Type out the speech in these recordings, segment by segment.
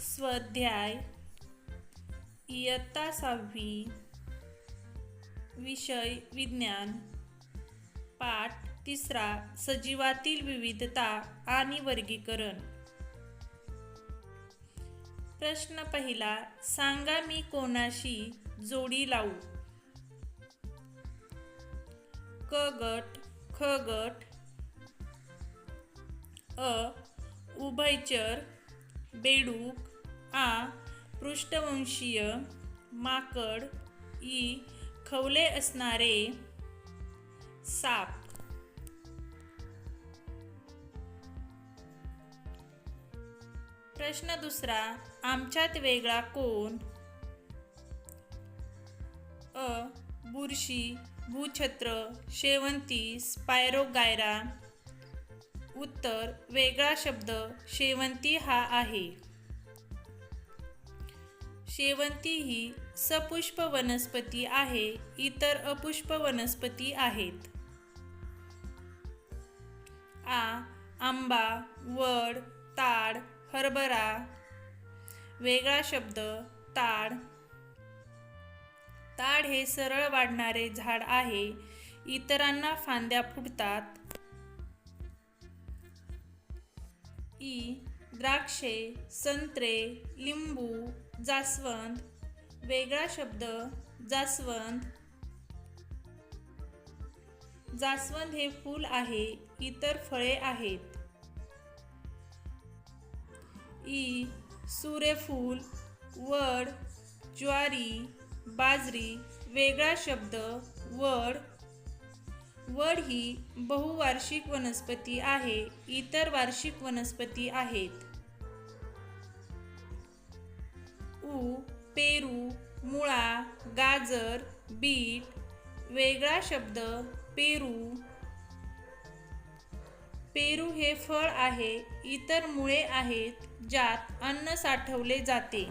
स्वाध्याय इयत्ता सहावी विषय विज्ञान पाठ तिसरा सजीवातील विविधता आणि वर्गीकरण. प्रश्न पहिला सांगा मी कोणाशी जोडी लावू? क गट ख गट अ उभयचर बेडूक आ पृष्ठवंशीय माकड ई खवले असणारे साप. प्रश्न दुसरा आमच्यात वेगळा कोण? अ बुरशी भूछत्र शेवंती स्पायरोगायरा. उत्तर वेगळा शब्द शेवंती हा आहे. शेवंती ही सपुष्प वनस्पती आहे इतर अपुष्प वनस्पती आहेत. आ आंबा वड ताड हरभरा वेगळा शब्द ताड. ताड हे सरळ वाढणारे झाड आहे इतरांना फांद्या फुटतात. ई द्राक्षे संत्रे लिंबू जास्वंद वेगळा शब्द जास्वंद. जास्वंद हे फूल आहे इतर फळे आहेत. ई सूर्यफूल वड ज्वारी बाजरी वेगळा शब्द वड. वड ही बहुवार्षिक वनस्पती आहे इतर वार्षिक वनस्पती आहेत. ऊ पेरू मुळा गाजर बीट वेगळा शब्द पेरू. पेरू हे फळ आहे इतर मुळे आहेत ज्यात अन्न साठवले जाते.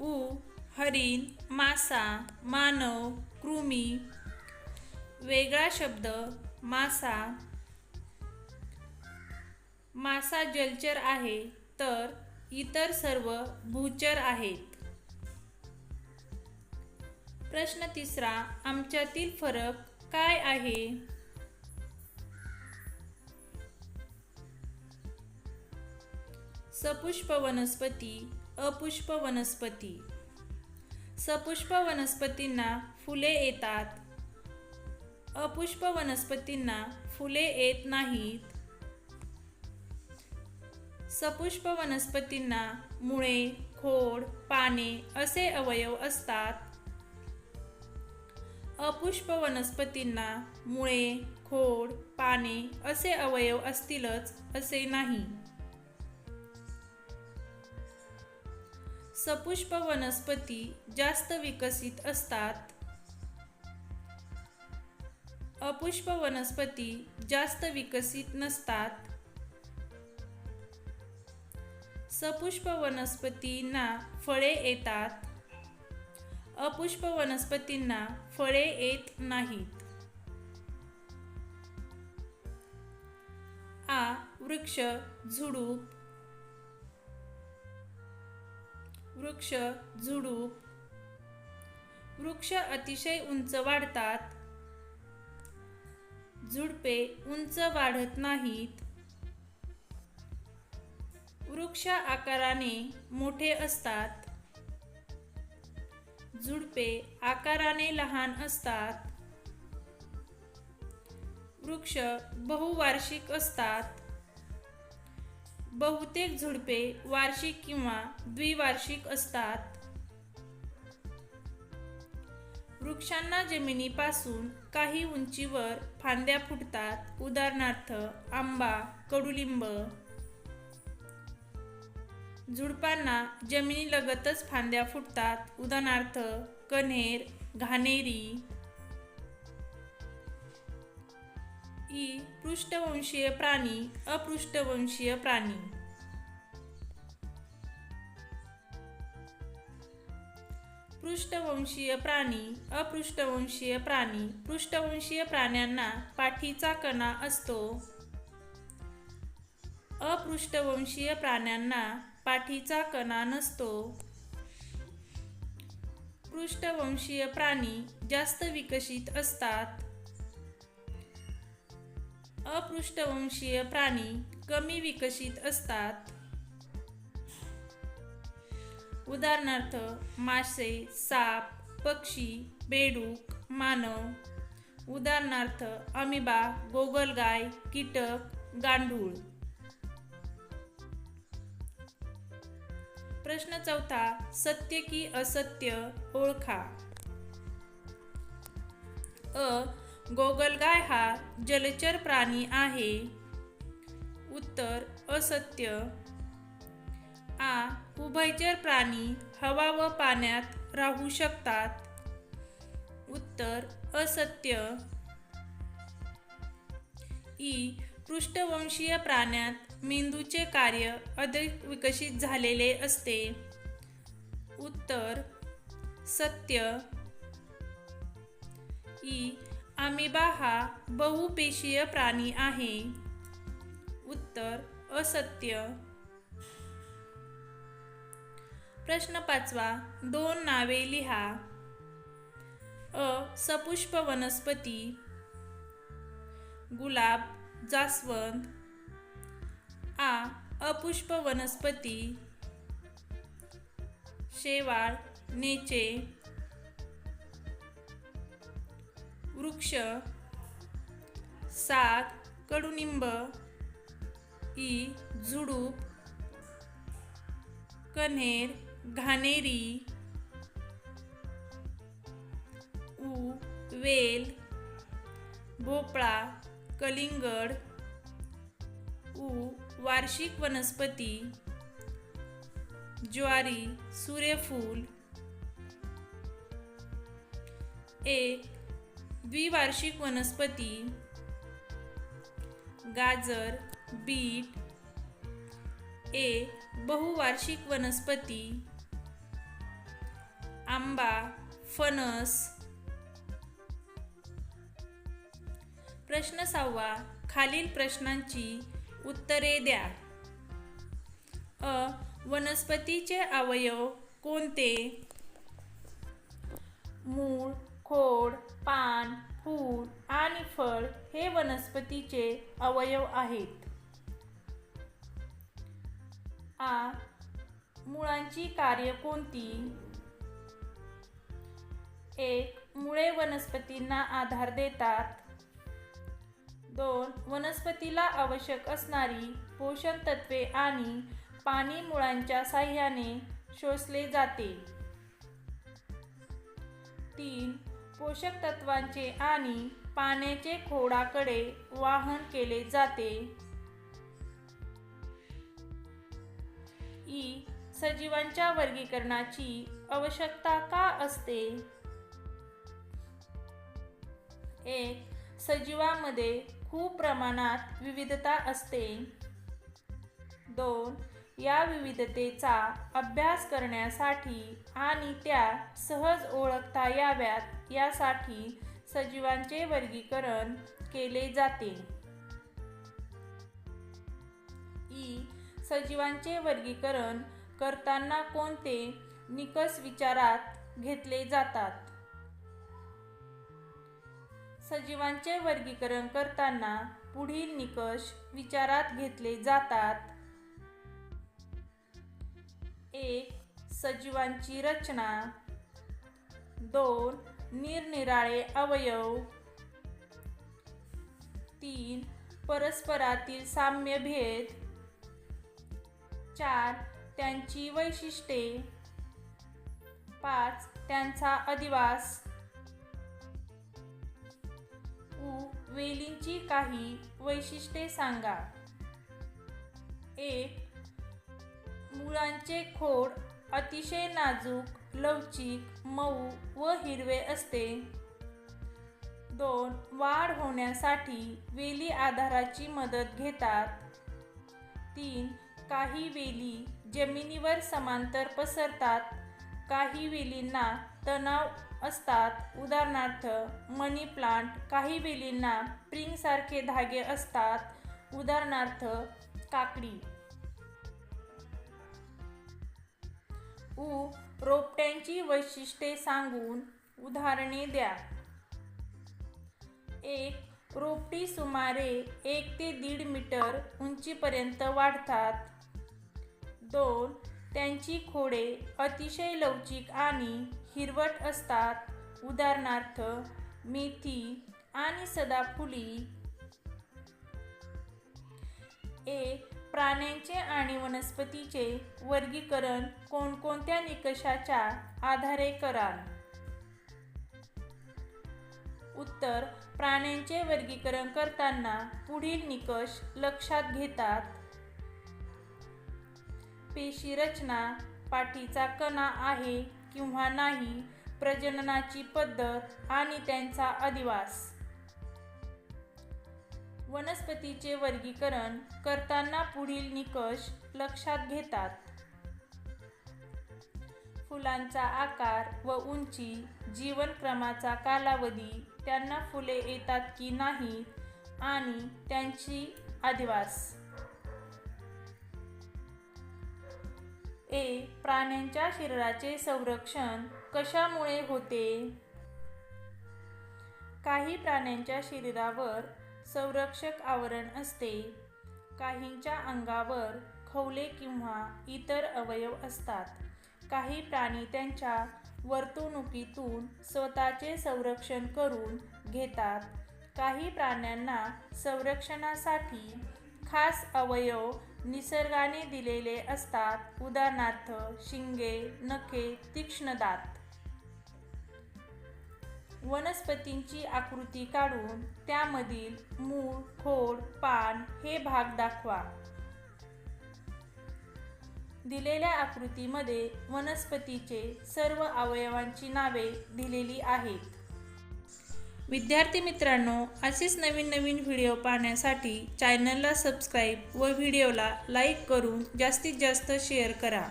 उ हरिण मासा मानव कृमी. वेगळा शब्द मासा. मासा जलचर आहे तर इतर सर्व भूचर आहेत. प्रश्न तिसरा आमच्यातील फरक काय आहे? सपुष्प वनस्पती अपुष्प वनस्पती. सपुष्प वनस्पतींना फुले येतात. अपुष्प वनस्पतींना फुले येत नाहीत. सपुष्प वनस्पतींना मुळे खोड पाने असे अवयव असतात. अपुष्प वनस्पतींना मुळे खोड पाने असे अवयव असतीलच असे नाही. सपुष्प वनस्पती जास्त विकसित असतात. अपुष्प वनस्पती जास्त विकसित नसतात. सपुष्प वनस्पतींना फळे येतात. अपुष्प वनस्पतींना फळे येत नाहीत. आ. वृक्ष झुडूप. वृक्ष झुडूप. वृक्ष अतिशय उंच वाढतात. झुडपे उंच वाढत नाहीत. वृक्ष आकाराने मोठे असतात. झुडपे आकाराने लहान असतात. वृक्ष बहुवार्षिक असतात. बहुतेक झुडपे वार्षिक किंवा द्विवार्षिक असतात. वृक्षांना जमिनीपासून काही उंचीवर फांद्या फुटतात. उदाहरणार्थ आंबा कडुलिंब झुडपांना जमिनीलगतच फांद्या फुटतात. उदाहरणार्थ कन्हेर घाणेरी. ई पृष्ठवंशीय प्राणी अपृष्ठवंशीय प्राणी. पृष्ठवंशीय प्राणी अपृष्ठवंशीय प्राणी. पृष्ठवंशीय प्राण्यांना पाठीचा कणा असतो. अपृष्ठवंशीय प्राण्यांना पाठीचा कणा नसतो. पृष्ठवंशीय प्राणी जास्त विकसित असतात. अपृष्ठवंशीय प्राणी कमी विकसित असतात. उदाहरणार्थ मासे साप पक्षी बेडूक मानव. उदाहरणार्थ अमिबा गोगलगाय कीटक गांडूळ. प्रश्न चौथा सत्य की असत्य ओळखा. अ गोगलगाय हा जलचर प्राणी आहे. उत्तर असत्य. आ उभयचर प्राणी हवा व पाण्यात राहू शकतात. उत्तर असत्य. ई पृष्ठवंशीय प्राण्यात मेंदूचे कार्य अधिक विकसित झालेले असते. उत्तर सत्य. ई अमिबा हा बहुपेशीय प्राणी आहे. उत्तर असत्य. प्रश्न पाचवा दोन नावे लिहा. अ सपुष्प वनस्पती. गुलाब जास्वंद. आ अपुष्प वनस्पती. शेवाळ नेचे. वृक्ष. साग कडुनिंब. ई झुडूप. कन्हेर घाणेरी. ऊ वेल. भोपळा कलिंगड. ऊ वार्षिक वनस्पती ज्वारी सूर्यफूल एक द्विवार्षिक वनस्पती गाजर बीट ए बहुवार्षिक वनस्पती आंबा फणस. प्रश्न सहावा खालील प्रश्नांची उत्तरे द्या. अ वनस्पतीचे अवयव कोणते? मूळ खोड पान फूल आणि फळ हे वनस्पतीचे अवयव आहेत. आ मुळांची कार्य कोणती? एक मुळे वनस्पतींना आधार देतात. दोन वनस्पतीला आवश्यक असणारी पोषण तत्वे आणि पाणी मुळांच्या साह्याने शोषले जाते. तीन पोषक तत्वांचे आणि पाण्याचे खोडाकडे वाहन केले जाते. ई सजीवांच्या वर्गीकरणाची आवश्यकता का असते? एक सजीवामध्ये खूप प्रमाणात विविधता असते. दोन या विविधतेचा अभ्यास करण्यासाठी आणि त्या सहज ओळखता याव्यात यासाठी सजीवांचे वर्गीकरण केले जाते. ई सजीवांचे वर्गीकरण करताना कोणते निकष विचारात घेतले जातात? सजीवांचे वर्गीकरण करताना पुढील निकष विचारात घेतले जातात. एक सजीवांची रचना. दोन निरनिराळे अवयव. तीन परस्परातील साम्य भेद. चार त्यांची वैशिष्ट्ये. पाच त्यांचा अधिवास. वेलींची काही वैशिष्ट्ये सांगा. एक मुळांचे खोड अतिशय नाजूक लवचिक मऊ व हिरवे असते. दोन वाढ होण्यासाठी वेली आधाराची मदत घेतात. तीन काही वेली जमिनीवर समांतर पसरतात. काही वेलींना तणाव असतात. उदाहरणार्थ मनी प्लांट काही वेलींना प्रिंगसारखे धागे असतात. उदाहरणार्थ काकडी. उ रोपट्यांची वैशिष्ट्ये सांगून उदाहरणे द्या. एक रोपटी सुमारे एक ते दीड मीटर उंचीपर्यंत वाढतात. दोन त्यांची खोडे अतिशय लवचिक आणि हिरवट असतात. उदाहरणार्थ मेथी आणि सदाफुली ए प्राण्यांचे आणि वनस्पतीचे वर्गीकरण कोणकोणत्या निकषाच्या आधारे कराल? उत्तर प्राण्यांचे वर्गीकरण करताना पुढील निकष लक्षात घेतात. पेशी रचना पाठीचा कणा आहे किंवा नाही प्रजननाची पद्धत आणि त्यांचा अधिवास. वनस्पतीचे वर्गीकरण करताना पुढील निकष लक्षात घेतात. फुलांचा आकार व उंची जीवनक्रमाचा कालावधी त्यांना फुले येतात की नाही आणि त्यांची अधिवास. ए प्राण्यांच्या शरीराचे संरक्षण कशामुळे होते? काही प्राण्यांच्या शरीरावर संरक्षक आवरण असते. काहींच्या अंगावर खवले किंवा इतर अवयव असतात. काही प्राणी त्यांच्या वर्तणुकीतून स्वतःचे संरक्षण करून घेतात. काही प्राण्यांना संरक्षणासाठी खास अवयव निसर्गाने दिलेले असतात. उदाहरणार्थ शिंगे नखे तीक्ष्ण दात. वनस्पतींची आकृती काढून त्यामधील मूळ खोड पान हे भाग दाखवा. दिलेल्या आकृतीमध्ये वनस्पतीचे सर्व अवयवांची नावे दिलेली आहेत. विद्यार्थी मित्रांनो असेच नवीन नवीन व्हिडिओ पाहण्यासाठी चॅनलला सबस्क्राईब व व्हिडिओला लाईक करून जास्तीत जास्त शेअर करा.